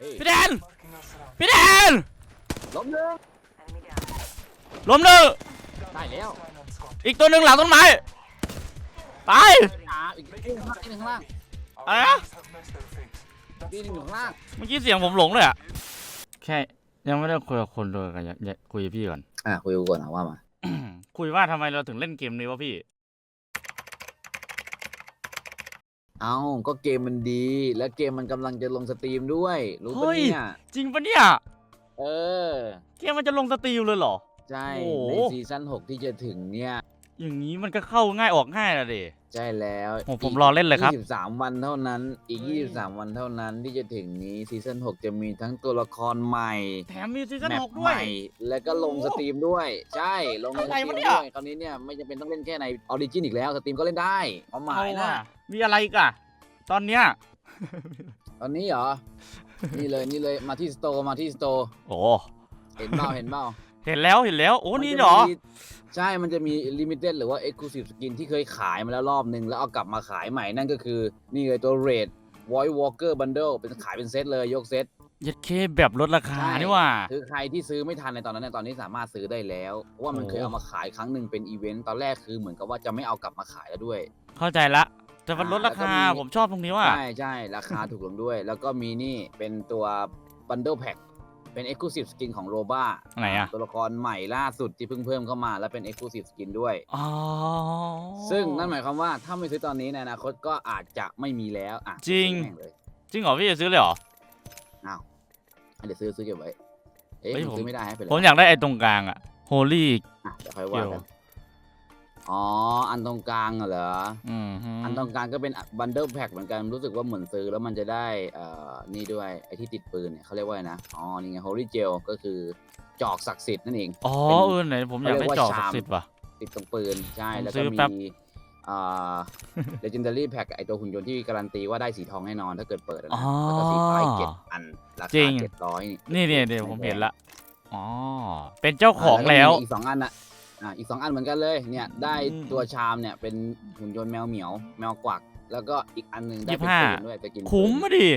เฮ้ยพี่แดน พี่แดน ล้มหนึ่งล้มหนึ่งได้แล้วอีกตัวหนึ่งหลังต้นไม้ตายอ่าอีกอีกข้างล่างอีกข้างล่างอะไรนะอีกหนึ่งอยู่ข้างล่างเมื่อกี้เสียงผมหลงเลยอะแค่ยังไม่ได้คุยกับคนเลยกันอยากอยากคุยกับพี่ก่อน อะคุยกูก่อนนะว่ามา คุยว่าทำไมเราถึงเล่นเกมนี้วะพี่ เอ้าก็เกมมันดี แล้วเกมมันกำลังจะลงสตรีมด้วย รู้ปะเนี่ย จริงปะเนี่ย เออ เกมมันจะลงสตรีมเลยเหรอ ใช่ โอ้โห ในซีซั่น6ที่จะถึงเนี่ย อย่างนี้มันก็เข้าง่ายออกง่ายละเดใช่แล้วโอ้ผมรอเล่นเลยครับ23 วันเท่านั้น อีก23 วันเท่านั้นที่จะถึงนี้ซีซั่น6จะมีทั้งตัวละครใหม่ แถมมีซีซั่นแมหปกใหด้วย ม่ แล้วก็ลงสตรีมด้วย ใช่ ลงในสอะไรตรีมวะด้เนี่วยยคราวนี้เนี่ยไม่จำเป็นต้องเล่นแค่ในออริจินอีกแล้ว สตรีมก็เล่นได้ความหมายเอานะ ว่ะ มีอะไรอีกอะตอนเนี้ย ตอนนี้เหรอ นี่เลยนี่เลยมาที่สโตร์มาที่สโตร์โอ้ เห็นเปล่าเห็นเปล่าเห็นแล้วเห็นแล้วโอ้มันี่จะเหรอ มีใช่ มันจะมีลิมิเต็ดหรือว่า Exclusive Skin ที่เคยขายมาแล้วรอบนึงแล้วเอากลับมาขายใหม่นั่นก็คือ นี่เลยตัว Red Voice Walker Bundle เป็นขายเป็นเซตเลยยกเซต ยัดเคแบบลดราคาใช่ นี่ว่า คือใครที่ซื้อไม่ทันในตอนนั้นเนี่ยตอนนี้สามารถซื้อได้แล้วเพราะว่ามันโอ้ เคยเอามาขายครั้งหนึ่งเป็นอีเวนต์ตอนแรกคือเหมือนกับว่าจะไม่เอากลับมาขายแล้วด้วย เข้าใจละ แต่มันลดราคา แล้วก็มี ผมชอบตรงนี้ว่า ใช่ใช่ราคาถูกลงด้วย แล้วก็มีนี่เป็นตัว Bundle Pack เป็น Exclusive Skin ของโรบ้าไหนอะ ตัวละครใหม่ล่าสุดที่เพิ่งเพิ่มเข้ามาแล้วเป็น Exclusive Skin ด้วย อ๋อซึ่งนั่นหมายความว่าถ้าไม่ซื้อตอนนี้ในอนาคตก็อาจจะไม่มีแล้วอะจริง ซื้อแม่เลยจริงเหรอพี่จะซื้อเลยเหรอ อ้าวอะเดี๋ยวซื้อซื้อเก็บไว้เอ๊ะเฮ้ยมันผมซื้อไม่ได้ให้ไปเลยผมอยากได้ไอ้ตรงกลางอะโฮลี่อะเดี๋ยวค่อยว่าเกี่กัยวน อ๋อ อันตรงกลางเหรอ อืมฮึอันตรงกลางก็เป็นบันเดิลแพ็กเหมือนกัน รู้สึกว่าเหมือนซื้อแล้วมันจะได้เอ่อนี่ด้วยไอ้ที่ติดปืนเนี่ยเขาเรียกว่าอะไรนะ อ๋อ นี่ไง Holy Gel ก็คือจอกศักดิ์สิทธิ์นั่นเอง อ๋อเป็นเออไหนผมอยากได้เขาเรียกว่าจอกชามศักดิ์สิทธิ์ว่ะ ติดตรงปืน ใช่ผมแล้วซื้ก็อมีแป๊บอ่า legendary pack ไอตัวหุ่นยนต์ที่การันตีว่าได้สีทองแน่นอนถ้าเกิดเปิดอะอ๋นะอแล้วก็สีฟ้าอีกเจ็ดอันราจริคางเจ็ดร้อยนี่เนี่ยเดี๋ยวผมเห็นละอ๋อเป็นเจ้าของแล้วอีกสองอันอะ อ่าอีกสองอันเหมือนกันเลยเนี่ยได้อืมตัวชามเนี่ยเป็นหุ่นยนต์แมวเหมียว แมวกวัก แล้วก็อีกอันหนึ่งได้ยี่สิเป็นบห้าปืนด้วยแต่กินคุ้มปืนมาดิ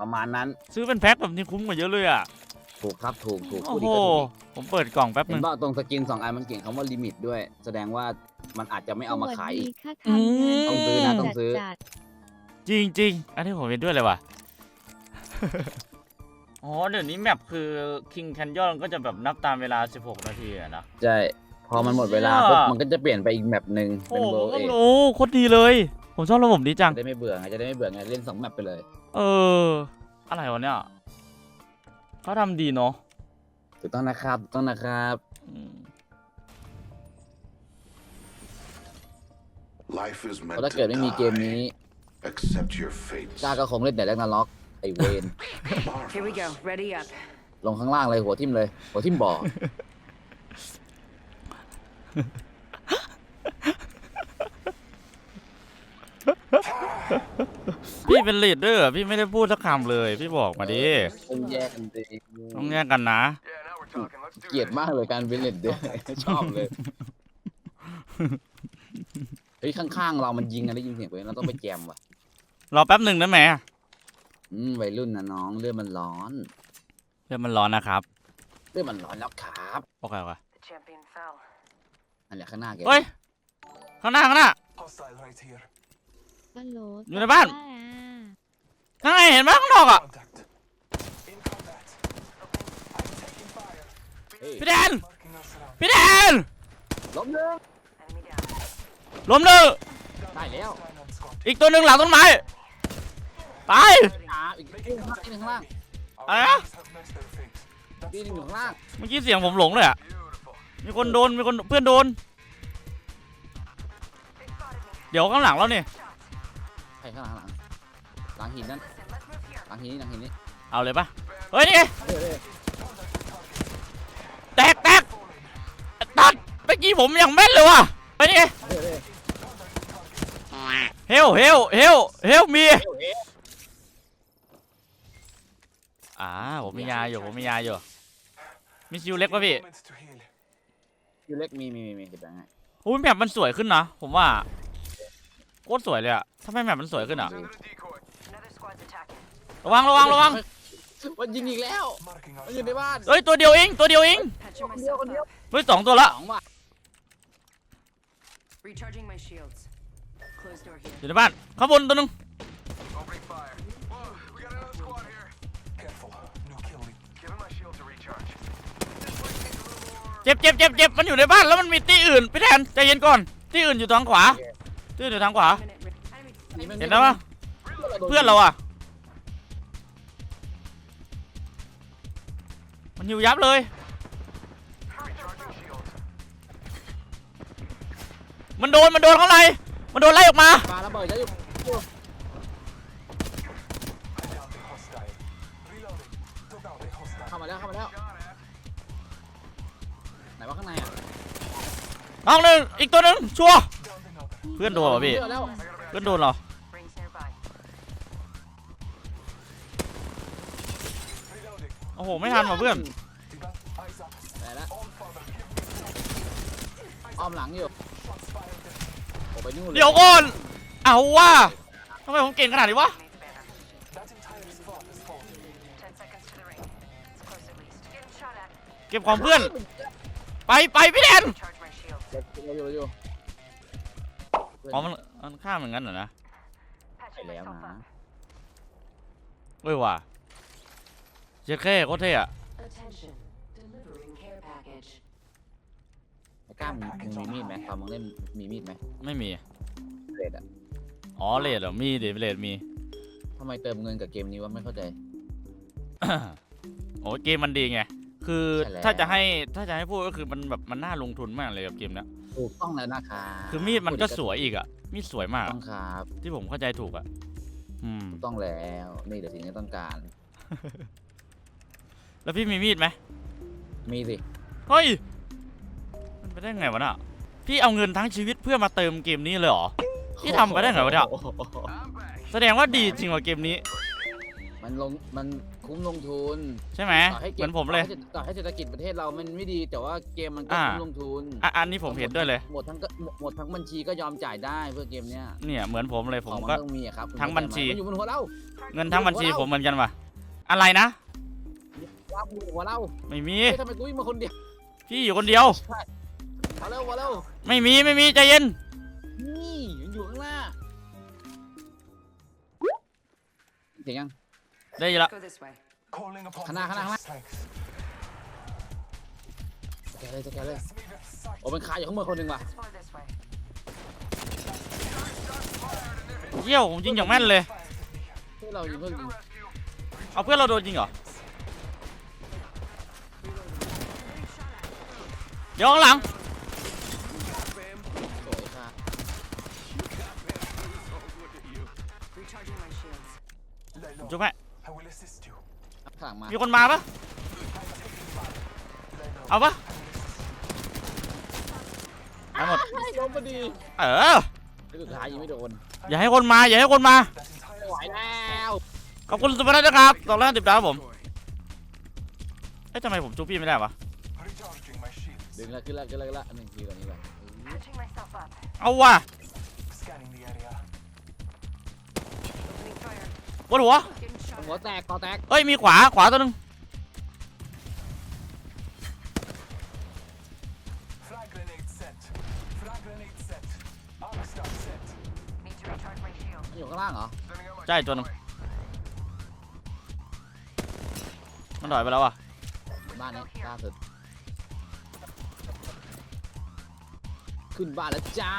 ประมาณนั้นซื้อเป็นแพ็คแบบนี้คุ้มกว่าเยอะเลยอะถูกครับถูกถูกโอ้พูดโหอีกก็ถูกอีกผมเปิดกล่องแป๊บเห็นึนงว่าตรงสกินสองอันมันเขียนคำว่าลิมิตด้วย แสดงว่ามันอาจจะไม่เอามาขายอีกสวัสดีค่ะอืทำงานมต้องซื้อนะต้องซื้อจัดจริงจริงๆอันนี้ผมเห็นด้วยเลยว่ะอ๋อเดี๋ยวนี้แมปคือ King Canyon ก็จะแบบนับตามเวลา 16 นาทีอะนะใช่ พอมันหมดเวลาเชี่ยปุ๊บมันก็จะเปลี่ยนไปอีกแมปหนึ่งโอ้เป็นโหเวิผลมด์ก็เอรู้โคตรดีเลย ผมชอบระบบนี้จัง จะได้ไม่เบื่อไงจะได้ไม่เบื่อไงเล่นสองแมปไปเลย เออ อะไรวะเนี่ยเขาทำดีเนาะถูกต้องนะครับถูกต้องนะครับ อืม Life is เพ meant ราะถ้าเกิด to ไม่มีเกม die. นี้ Accept your fate. กล้าก็คงเล่นแต่แรกนาล็อกไอเวน Here we go. Ready up. ลงข้างล่างเลยหัวทิ่มเลย หัวทิ่มบ่อ พี่เป็นลีดเดอร์พี่ไม่ได้พูดสักคำเลย พี่บอกมาดิต้องแยกกันดีต้องแยกกันนะ เกลียดมากเลยการเป็นเล่นเดอร์ชอบเลยเฮ้ยข้างๆเรามันยิงกันได้ยินเสียงปืนเราต้องไปแจมว่ะรอแป๊บหนึ่งได้ไหมอืมวัยรุ่นนะน้องเรื่องมันร้อนเดี๋ยวมันร้อนนะครับเรื่องมันร้อนแล้วครับโอเคโอเค The champion fell. อันเนี้ยข้างหน้าแกเฮ้ย ข้างหน้าข้างหน้า Hostile right here. ฮัลโหลอยู่ในบ้านจ้ข้างในเห็นไหมข้างนอกอะ Contact. In combat. I'm taking fire. เฮ้ยพี่แดน Marking us around. พี่แดนล้มหนึ่ง Enemy down. ล้มหนึ่งได้แล้ว Line on Scott. อีกตัวหนึ่งหลังต้นไม้ตายอ่าอีกอีกข้างล่างอีกข้างล่าง Our Ah? enemies have matched their fate. That's อีกหนึ่งอยู่ all ข้างล่าง เมื่อกี้เสียงผมหลงเลยอะ มีคนโดน มีคนเพื่อนโดน เดี๋ยวข้างหลังแล้วนี่ใช่ข้างหลังข้างหลังหลังหินนั่นหลังหินนี่หลังหินนี่เอาเลยปะเฮ้ยนี่ไงเฮ้ยเฮ้ยแตกแตกตัดเมื่อกี้ผมยังแม่นเลยว่ะเฮ้ยนี่ไงเฮ้ยเฮ้ยเฮลเฮลเฮลเฮลมีอ่าผมมียาอยู่ผมมียาอยู่มีซิวเล็กป่ะพี่ Moment to heal. ยูเล็กมีมีมีมีเห็นไหมอุ้ยแมปมันสวยขึ้นนะผมว่าโคตรสวยเลยอะทำไมแมปมันสวยขึ้นอะ Another squad's attacking. ระวังระวังระวังมันยิงอีกแล้ว Marking มันอยู่ในบ้านเฮ้ยตัวเดียวเองตัวเดียวเอง Patching myself up. เฮ้ยสองตัวละสองว่ะ Recharging my shields. Closed door here. อยู่ในบ้านข้างบนตัวหนึง Opening fire. เจ็บเจ็บเจ็บเจ็บมันอยู่ในบ้านแล้วมันมีตีอื่นพี่แทนใจเย็นก่อนตีอื่นอยู่ทางขวาตีอื่นอยู่ทางขวา เห็นแล้วปะเพื่อนเราอะ มันอยู่ยับเลยมันโดน มันโดนข้างในมันโดนไล่ออกมาปาระเบิดจะอยู่เข้ามาแล้วเข้ามาแล้ว ว่าข้างในอะน้องหนึ่งอีกตัวหนึ่งชัวร์ Downed another. เพื่อนโดนเหรอพี่ เจอแล้วเพื่อนโดนเหรอ Rings nearby. Reloading. โอ้โห ไม่ทันว่ะเพื่อน Tiba, eyes up. ไหนละ All father, give me อ้อมหลังอยู่ shots fired. โอ้ไปนู่นลเดี๋ยวก่อน เอาว่าทำไมผมเก่งขนาดนี้วะ Needs banner. That entire squad is full. Ten seconds to the ring. It's close at least. Getting shot at. เก็บของเพื่อน ไปไปพี่แทน Charge my shield. เดี๋ยวอยู่อยู่อ๋อมันมันข้ามเหมือนกันเหรอนะ Patching Lẹ myself mà. up. เว้ยว่ะเจ๊แค่โคตรเท่อะ Attention. Delivering care package. ไอ้ก้ามมึงมึงมีมีดไหมตอนมึงเล่นมีมีดไหมไม่มีเรดอะอ๋อเลดเหรอ มีดิเลดมี ทำไมเติมเงินกับเกมนี้วะไม่เข้าใจ โอ้เกมมันดีไง คือใช่แล้ว ถ้าจะให้ถ้าจะให้พูดก็คือมันแบบมันน่าลงทุนมากเลยกับเกมเนี้ยถูกต้องแล้วนะครับคือมีดมันก็สวยอีกอะมีดสวยมากต้องครับที่ผมเข้าใจถูกอะอืมถูกต้องแล้วนี่เดี๋ยวสิ่งที่ต้องการ แล้วพี่มีมีดไหมมีสิเฮ้ยมันไปได้ไงวะน่ะพี่เอาเงินทั้งชีวิตเพื่อมาเติมเกมนี้เลยเหรอ พี่ทำไปได้ไงวะเนี่ย โอ้โห I'm back. แสดงว่าดีจริงว่ะเกมนี้ มันลงมัน คุ้มลงทุนใช่ไหมต่อให้เหเกมือนผมเลย ต่อให้เศรษฐกิจประเทศเรามันไม่ดี แต่ว่าเกมมันก็อ่า คุ้มลงทุนอะอันนี้ผมเห็นด้วยเลย หมดทั้งก็หมดหมดทั้งบัญชีก็ยอมจ่ายได้เพื่อเกมเนี้ยเนี่ยเหมือนผมเลยผมของมันก็ ต้องมีอะครับคุณทั้งบัญชีเข้าใจไหมมันอยู่บนหัวเราเงินทั้งบัญชีผมเหมือนกันว่ะ อะไรนะว่าบนหัวเราไม่มี เฮ้ยทำไมกูวิ่งมาคนเดียวพี่อยู่คนเดียว มาเร็วมาเร็วไม่มีไม่มีใจเย็น นี่มันอยู่ข้างหน้าเสียงยัง ได้ยินละ Go this way. Calling upon Khana, khana, nature's khana. strength. สแกนเลยสแกนเลย Bless me with sight. โอ้เป็นคาอยู่ข้างบนคนหนึ่งว่ะ Let's fly this way. เยี่ยวผมยิงอย่างแม่นเลย Fired at me. เพื่อเรายิงเพื่อนยิงเอาเพื่อนเราโดนจริงเหรอ เดี๋ยวข้างหลัง สวยค่ะ Recharging my shields. Lay low. จุ๊บแม่ I will assist you. ข้าง หลังมา มีคนมาปะ Lay low. เอาปะเอาหมดโดนพอดีเออ สุดท้ายยิงไม่โดนอย่าให้คนมา อย่าให้คนมา That entire ไม่ไหวแล้วขอบคุณสุภาพนะครับตอนแรกติดดาวครับผม เอ๊ะทำไมผมจุ๊บพี่ไม่ได้วะ recharging my shields. ดึงแล้วขึ้นแล้วขึ้นแล้วขึ้นแล้วอันหนึ่งทีก่อนนี้ก่อน Patching myself up. เอาว่ะ Scanning the area. Opening fire. บนหัว Getting shot หัว at. แตกคอแตกเอ้ยมีขวาขวาตัวหนึง Frag grenade set. Frag grenade set. Arc star set. Need to recharge my shield. มันอยู่ข้างล่างเหรอ Sending out my ใช่ตัวหนึงมันถอยไปแล้วอะบ้านนี้ล่าสุดขึ้นบ้านแล้วจ้า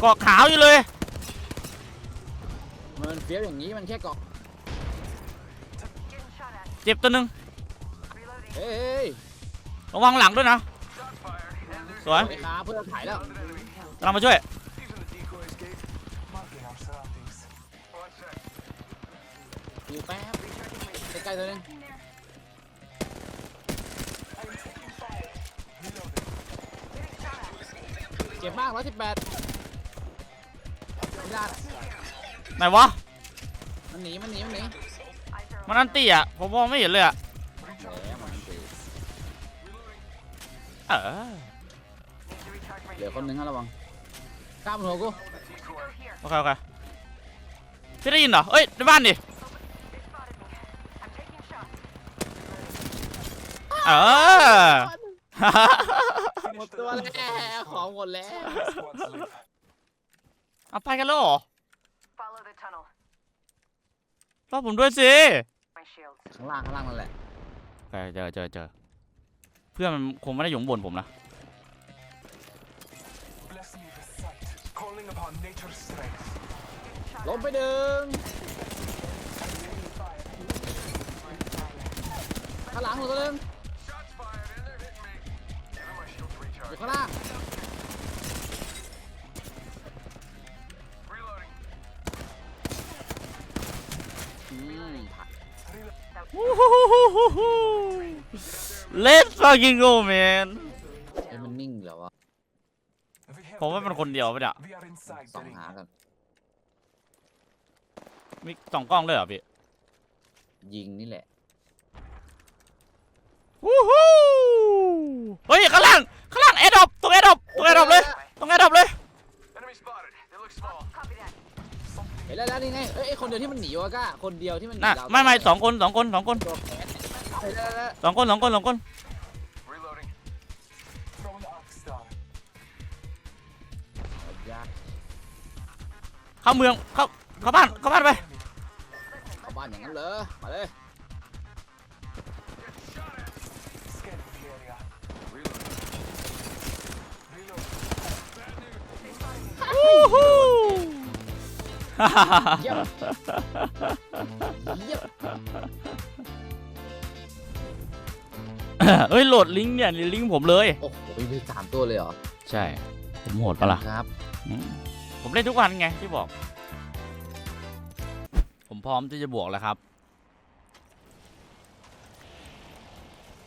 เกาะขาวอยู่เลย มันเฟี้ยวอย่างนี้มันแค่เกาะ Getting shot at. เจ็บตัวหนึง Reloading. เฮ้ยระวังหลังด้วยนะ shot fired. And there's สวยไอ้ขาเพื่อนถ่ายแล้ว another enemy. กำลังมาช่วย Using the decoy escape. Marking our surroundings. One sec. อยู่แป๊บ Recharging my shield. ใกล้ๆตัวนึง In there. I'm taking fire. Reloading. Getting shot at. เจ็บมากร้อยสิบแปดไม่ได้ไหนวะ มันหนีมันหนีมันหนี Eyes are มันอันตีอะผมมองไม่เห็นเลยอะแล้วมันตีเออ Need to recharge my เหลือ shield. คนหนึงให้ระวังกล้ามหัวกู Go here. โอเคโอเคพี่ได้ยินเหรอเอ้ยในบ้านดิ They spotted me. I'm taking เออหมดตัวแล้วของหมดแล้ว Squads live. เอาไปกันแล้วเหรอ Follow the tunnel. รอผมด้วยสิ My shields. ข้างล่างข้างล่างนั่นแหละโอเคเจอเจอเจอเพื่อนมันคงไม่ได้อยู่ข้างบนผมนะ Bless me with sight. Calling upon nature's strength. ล้มไปหนึ่งข้างหลังหนูตัวหนึง Shots fired and they're hitting me. Giving my shield to อยู่ recharge. ข้างล่าง Let's fucking go man เอ้ยมันนิ่งเหรอวะ We have ผมว่า the เป็นคนเดียวปะเนี่ย We are inside ส่ the อง ring. หากันมีสองกล้องเลยเหรอพี่ ยิงนี่แหละวู้ฮู้เฮ้ยข้างล่างข้างล่างแอร์ดรอปตรงแอร์ดรอปตรงแอร์ดรอปเลยตรงแอร์ดรอปเลย เห็นแล้วแล้วนี่ไงเอ้ยไอ้คนเดียวที่มันหนีวะก้าคนเดียวที่มันหนีน่ะเราไม่ไม่สองคนสองคนสองคนตัวแขนเห็นแล้วแล้วสองคนสองคนสองคน Reloading. Throwing arc star. แล้วยากเข้าเมืองเข้าเข้าบ้านเข้าบ้านไปเข้าบ้านอย่างนั้นเหรอมาเลย Scanning the area. Reloading. Reloading. วู้ฮู้ เยี่ยมเยี่ยมเฮ้ยโหลดลิงก์เนี่ยลิงก์ผมเลย โอ้โหมีสามตัวเลยเหรอใช่ ผมโหดปะล่ะครับอืมผมเล่นทุกวันไงที่บอก ผมพร้อมที่จะบวกแล้วครับ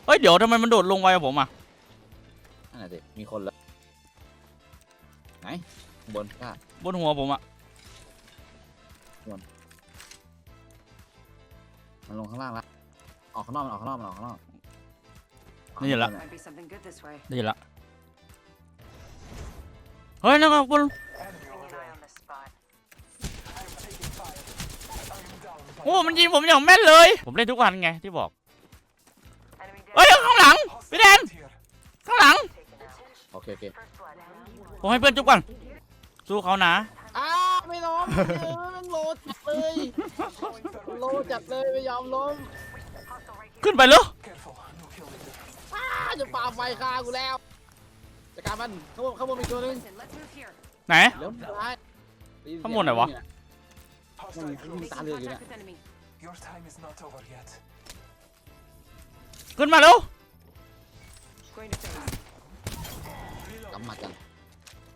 เฮ้ยเดี๋ยวทำไมมันโดดลงไวกับผมอะนั่นแหละสิมีคนแล้วไหนข้างบนก้าบนหัวผมอะ มันลงข้างล่างละออกข้างนอกมันออกข้างนอกมันออกข้างนอกนี่แหละ Might be something good this way. ได้ยินละ เฮ้ยนั่นก็บน Enemy Keeping over an eye there. on this spot. I'm taking fire. I'm down. by โอ้ มันยิงผมอย่างแม่นเลย ผมเล่นทุกวันไงที่บอก Enemy down. เฮ้ย ข้างหลัง พี่แดน Hostile here. ข้างหลัง Taken out. โอเคโอเค First blood. ผมให้เพื่อนจุกก่อน สู้เขานะ อ้าว ไม่ล้มเออโลจัดเลยโลจัดเลยไม่ยอมล้ม Hostile right here. ขึ้นไปเลย Careful. No kill leader. อ้าจะปาไฟคากูแล้วจัดการมันข้างบนข้างบนมีตัวหนึง Listen, let's move here. ไหนเดี๋ยวร้ายข้างบนไหนวะ Hostile Mm, close. mm. Making Dale, contact yine. with enemy. Your time is not over yet. ขึ้นมาเร็ว Going to phase. กำมัดกัน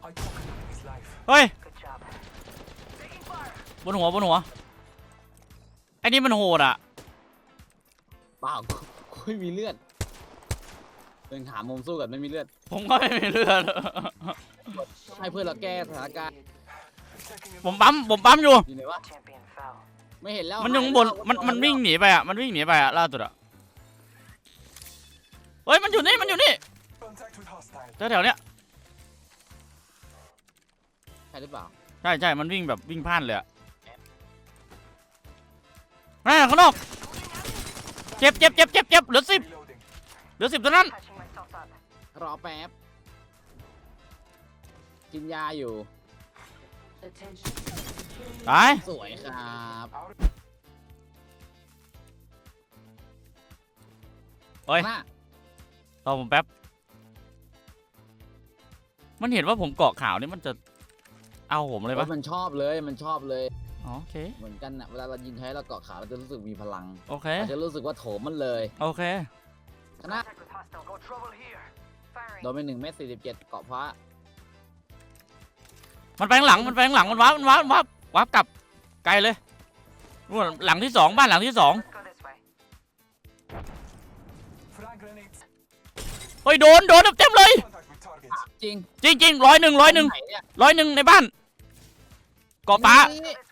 I took an enemy's life. เฮ้ย Good job. บนหัวบนหัวไอ้นี่มันโหดอะเปล่ากูกูไม่มีเลือดเดินหามุมสู้กันไม่มีเลือดผมก็ไม่มีเลือด ให้เพื่อนเราแก้สถานการณ์ Checking in. ผมปั๊มผมปั๊มอยู่ อยู่ไหนวะ Champion fell. ไม่เห็นแล้วมันอยังบนมันมันวิ่งหนีไปอะมันวิ่งหนีไปอะล่าสุดอะเฮ้ยมันอยู่นี่มันอยู่นี่ Contact with hostile. แถวแถวๆเนี้ยใช่หรือเปล่าใช่ใช่มันวิ่งแบบวิ่งพล่านเลยอะ นั่นข้างนอก เจ็บเจ็บเจ็บเจ็บเจ็บเหลือสิบ Reloading. เหลือสิบเท่านั้น Patching myself up. รอแป๊บ กินยาอยู่ Attention. ตาย สวยครับเฮ้ยหน้ารอผมแป๊บ มันเห็นว่าผมเกาะข่าวนี่มันจะเอาผมเลยปะ มันชอบเลยมันชอบเลย อ๋อโอเค เหมือนกันนะเวลาเรายิงใครเราเกาะขาเราจะรู้สึกมีพลังโอเค เราจะรู้สึกว่าโถมมันเลยโอเค ชนะ Contact with hostile. Got trouble here. Firing. โดนไปหนึ่งเมตรสี่สิบเจ็ดเกาะฟ้ามันไปข้างหลัง มันไปข้างหลัง มันว้าบมันว้าบมันว้าบว้าบกลับ ไกลเลยนู่นหลังที่สองบ้านหลังที่สอง Let's go this way. Frag grenades. เฮ้ยโดน โดนเต็มๆเลย Contact with target. จริงจริงจริงร้อยหนึ่งร้อยหนึ่งไเนี่ยร้อยหนึ่งในบ้าน เกาะฟ้านี่ This way.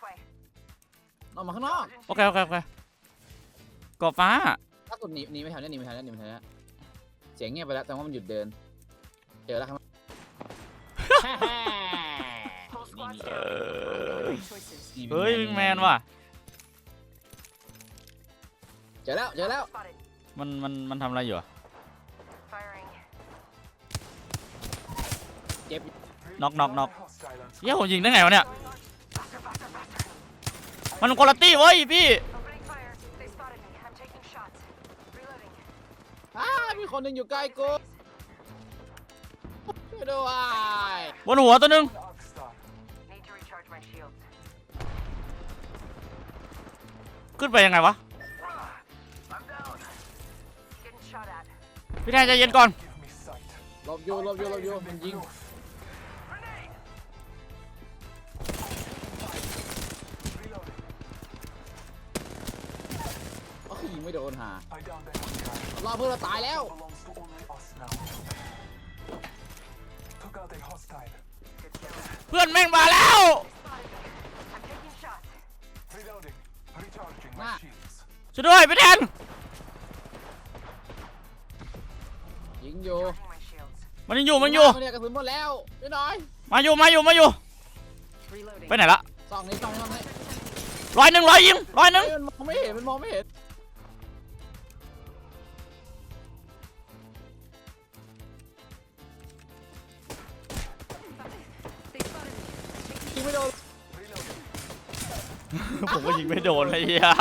ออกมาข้างนอกโอเคโอเคโอเคกบฟ้า ถ้าสุดหนีหนีไปแถวนี้ยหนีไปแถวนี้ยหนีไปแถวนี้ยเสียงเงียบไปแล้วแต่ว่ามันหยุดเดิน เจอแล้วครับเฮ้ยแมนว่ะ เจอแล้วเจอแล้วมันมันมันทำอะไรอยู่อะน็อกน็อกน็อกเย้ยผมยิงได้ไงวะเนี่ย มันคนละตี้เว้ยพี่ Opening fire. They spotted me. I'm taking shots. Reloading. อ้ามีคนหนึ่งอยู่ใกล้กูช่วยด้วยบนหัวตัวหนึง Arc Star. Need to recharge my shields. ขึ้นไปยังไงวะ I'm down. Getting shot at. พี่แทนใจเย็นก่อน Give me sight. หลบอยู่หลบอยู่หลบอยู่มันยิง งไม่โดนหา I downed that one guy. รอเพื่อนเราตายแล้ว Belongs to only us now. Took out a hostile. Good kill. เพื่อนแม่งมาแล้ว Spotted me. I'm taking shots. Reloading. Recharging my Ah. shields. ช่วยด้วยพี่แทนยิงอยู่ Recharging my shields. มันยังอยู่มันอยู่เนี่ยกระสุนหมดแล้วพี่น้อย มาอยู่มาอยู่มาอยู่ Reloading. ไปไหนละสองนี้สองนี้สองนี้ร้อยหนึ่งร้อยยิงร้อยหนึ่งเฮ้ยมันมองไม่เห็นมันมองไม่เห็น ผมก็ยิงไม่โดนเลยอะ